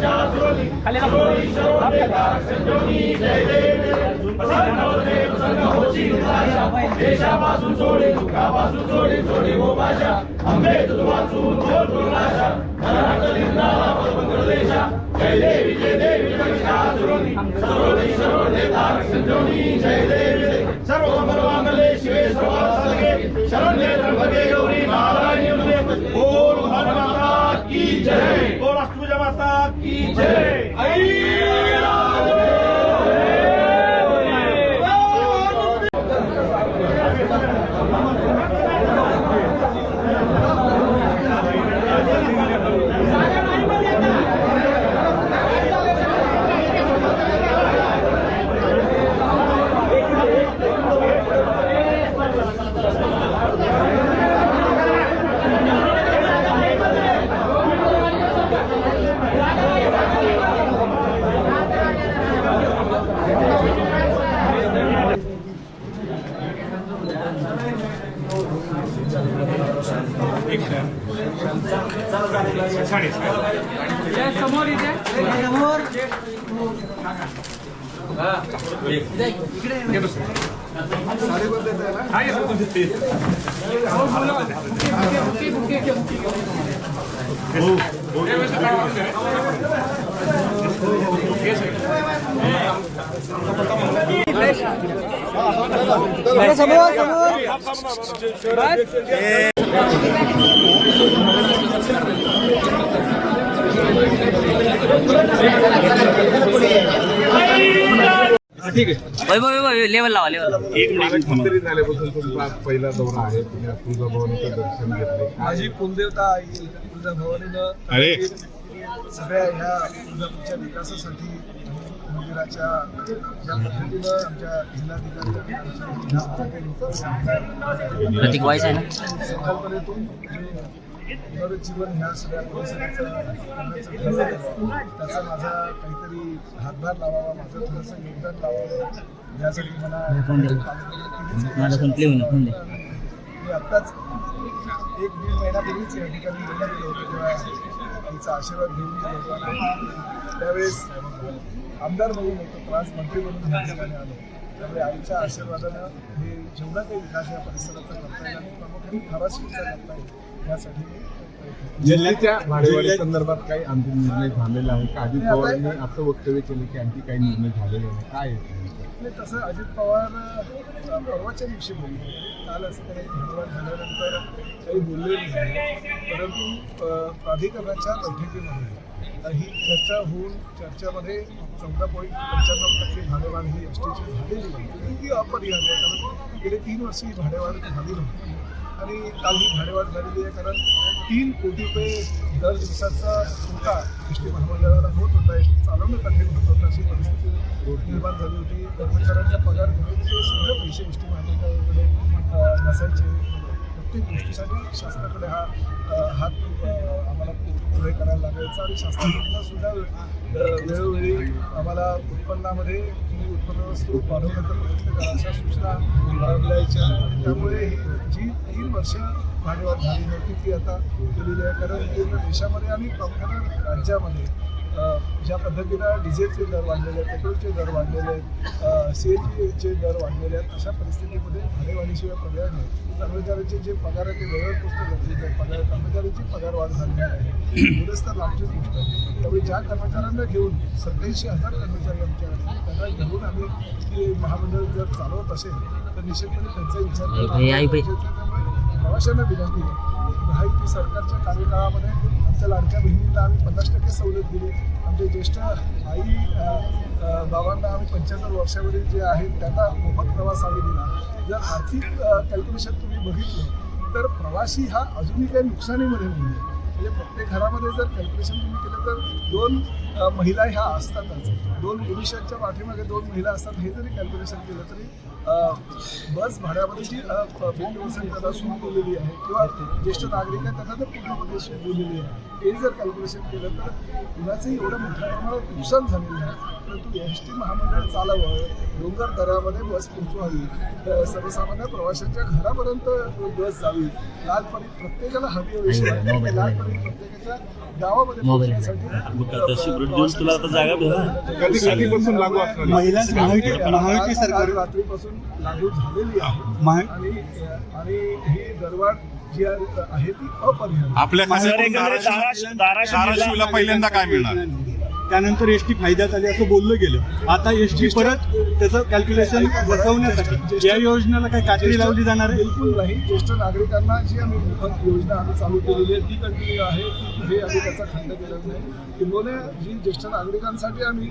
प्रत्येकाला देतात. मला लागेल. सर्व मंगलमांगल्ये शिवे शरण्ये त्र्यंबके गौरी नारायणी की जय की जय समोर इकडे वैभव वैभव लेवल लावा लेवल लावा मंत्री झाल्यापासून तुमचा पहिला दौरा आहे तुम्ही आज तुळजाभवानीचं दर्शन घेतले माझी कुलदेवता आई तुळजाभवानीनं अरे. सगळ्या ह्या तुळजापूरच्या विकासासाठी मंदिराच्या ज्या पद्धतीनं आमच्या जिल्हाधिकारी प्रतीक वाईस आहे ना? संकल्पनेतून पुनरुज्जीवन ह्या सगळ्या परिसराचं त्याचा माझा काहीतरी हातभार लावावा माझं थोडंसं योगदान लावावं यासाठी मला मी आत्ताच एक दीड महिन्यापूर्वीच या ठिकाणी गेलो होतो तेव्हा तिचा आशीर्वाद घेऊन गेलो होतो त्यावेळेस आमदार म्हणून होतो त्रास मंत्री म्हणून या ठिकाणी आलो. त्यामुळे आईच्या आशीर्वादानं हे जेवढा काही विकास या परिसराचा करता येईल आणि प्रामुख्याने धाराशिवचा करता येईल यासाठी. जिल्ह्याच्या भाडेवाढी संदर्भात काही अंतिम निर्णय झालेला आहे का? अजित पवारांनी असं वक्तव्य केलं की आणखी काही निर्णय झालेले नाही. काय? नाही तसं अजित पवार परवाच्या दिवशी बोलले. काल असं काही भांडवल झाल्यानंतर काही बोलले नाही. परंतु प्राधिकरणाच्या बैठकीमध्ये ही चर्चा होऊन चर्चेमध्ये चौदा पॉईंट पंच्याण्णव टक्के भाडेवाढ ही एस टीची झालेली आहे. ती अपरिहार्य आहे. कारण गेले तीन वर्ष ही भाडेवाढ झाली नव्हती. आणि काल ही भाडेवाढ झालेली आहे कारण तीन कोटी रुपये दर दिवसाचा तोटा एस टी महामंडळाला होत होता. एस टी चालवणं कठीण होत होतं अशी परिस्थिती निर्माण झाली होती. कर्मचाऱ्यांच्या पगार घेण्याचे सुद्धा पैसे एस टी महामंडळाकडे नसायचे. प्रत्येक गोष्टीसाठी शासनाकडे हा हात आम्हाला पुढे करायला लागायचा. आणि शासनाकडून सुद्धा वेळोवेळी आम्हाला उत्पन्नामध्ये उत्पन्न वस्तू वाढवण्याचा प्रयत्न करा अशा सूचना अ, त्यामुळे जी तीन वर्ष भांडवल झाली नव्हती ती आता केलेली आहे. कारण पूर्ण देशामध्ये आणि प्रामुख्याने राज्यामध्ये ज्या पद्धतीनं डिझेलचे दर वाढलेले आहेत पेट्रोलचे दर वाढलेले आहेत सी एन जीचे दर वाढलेले आहेत अशा परिस्थितीमध्ये भाडेवाढीशिवाय पर्याय नाही. कर्मचाऱ्यांचे जे पगार आहे ते वेळेवर पोचणं गरजेचं आहे. पगार कर्मचाऱ्यांची पगार वाढ झालेली आहे. तर लांबचीच गोष्ट आहे. त्यामुळे ज्या कर्मचाऱ्यांना घेऊन सत्याऐंशी हजार कर्मचारी आमच्या त्यांना घेऊन आम्ही हे महामंडळ जर चालवत असेल तर निश्चितपणे त्यांचा विचार. त्यामुळे प्रवाशांना विनंती आहे महायुती सरकारच्या कार्यकाळामध्ये आमच्या लाडक्या बहिणींना आम्ही पन्नास टक्के सवलत दिली. आमचे ज्येष्ठ आई बाबांना आम्ही पंच्याहत्तर वर्षावरील जे आहेत त्यांना मोफत प्रवास आम्ही दिला. जर आर्थिक कॅल्क्युलेशन तुम्ही बघितलं तर प्रवासी हा अजूनही काही नुकसानीमध्ये नाही आहे म्हणजे प्रत्येक घरामध्ये जर कॅल्क्युलेशन तुम्ही केलं तर दोन महिला ह्या असतातच. दोन पुरुषांच्या पाठीमागे दोन महिला असतात हे जरी कॅल्क्युलेशन केलं तरी बस भाड्यामध्ये जी पर्सेंट त्यांना सूट दिलेली आहे किंवा ज्येष्ठ नागरिक आहेत त्यांना जर पूर्णपणे सूट दिलेली आहे. हे जर कॅल्क्युलेशन केलं तर कुणाचंही एवढं मोठ्या प्रमाणात नुकसान झालेलं आहे परंतु एस टी महामंडळ चालावं डोंगर दऱ्यामध्ये बस पोहोचवावी सर्वसामान्य प्रवाशांच्या घरापर्यंत बस जावी लालपरी प्रत्येकाला हवी लालपरी प्रत्येकाच्या गावामध्ये पोहोचण्यासाठी तुला आता जागा कधी कधीपासून लागू असणार? आहे? महिला महायुती महायुती आज- सरकार रात्रीपासून लागू झालेली आहे. महा- आणि ही दरवाढ जी आहे आहे ती अपरिहार्य. आपल्या धाराशिव धाराशिवला पहिल्यांदा काय मिळणार? त्यानंतर एस टी फायद्यात आली असं बोललं गेलं. आता एस टी परत त्याचं कॅल्क्युलेशन बसवण्यासाठी या योजनेला काही कात्री लावली जाणार आहे? बिलकुल नाही. ज्येष्ठ नागरिकांना जी आम्ही मोफत योजना आम्ही चालू केलेली आहे ती कंटिन्यू आहे कुठे आम्ही त्याचा खंड केला नाही. किंबहुना जी ज्येष्ठ नागरिकांसाठी आम्ही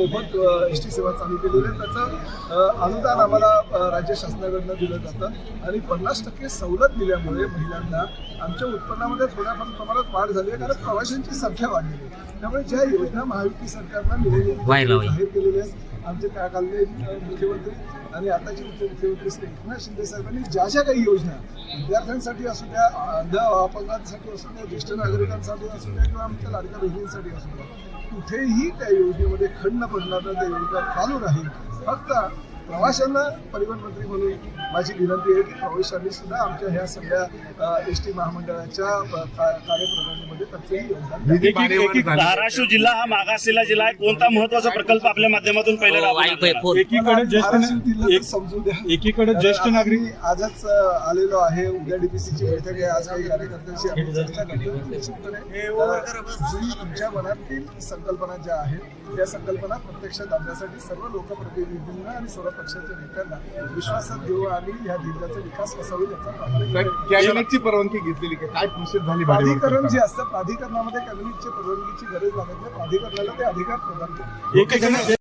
मोफत एस टी सेवा चालू केलेली आहे त्याचं अनुदान आम्हाला राज्य शासनाकडनं दिलं जातं. आणि पन्नास टक्के सवलत दिल्यामुळे महिलांना आमच्या उत्पन्नामध्ये थोड्याफार प्रमाणात वाढ झाली आहे कारण प्रवाशांची संख्या वाढलेली आहे. त्यामुळे ज्या योजना महायुती निवडणूक व्हायला हवी. आहेत आमचे त्या कालचे अ, मुख्यमंत्री आणि आताचे मुख्यमंत्री श्री एकनाथ शिंदे साहेबांनी ज्या ज्या काही योजना विद्यार्थ्यांसाठी असू द्या अंध अपंगांसाठी असू द्या ज्येष्ठ नागरिकांसाठी असू द्या किंवा आमच्या लाडक्या बहिणींसाठी असू द्या कुठेही त्या योजनेमध्ये खंड पडणार नाही त्या योजना चालू राहील फक्त प्रवाशांना परिवहन मंत्री म्हणून माझी विनंती आहे की प्रवाशांनी सुद्धा आमच्या ह्या सगळ्या एस टी महामंडळाच्या कार्यप्रणालीमध्ये त्यांचंही योगदान. धाराशिव जिल्हा हा मागासलेला जिल्हा आहे. कोणता महत्त्वाचा प्रकल्प आपल्या माध्यमातून पहिला हो, समजू द्या. एकीकडे ज्येष्ठ नागरिक आजच आलेलो आहे. उद्या डीपीसीची बैठक आहे. आज काही कार्यकर्त्यांशी आम्ही चर्चा तुमच्या मनातील संकल्पना ज्या आहेत त्या संकल्पना प्रत्यक्षात आणण्यासाठी सर्व लोकप्रतिनिधींना आणि सर्व पक्षाच्या नेत्यांना विश्वासात घेऊ आणि या जिल्ह्याचा विकास कसा होईल याचा कॅबिनेटची परवानगी घेतलेली का? काय प्रोसेस झाली प्राधिकरण जे? असतं प्राधिकरणामध्ये कॅबिनेटची परवानगीची गरज लागत नाही. प्राधिकरणाला ते अधिकार प्रदान करतात.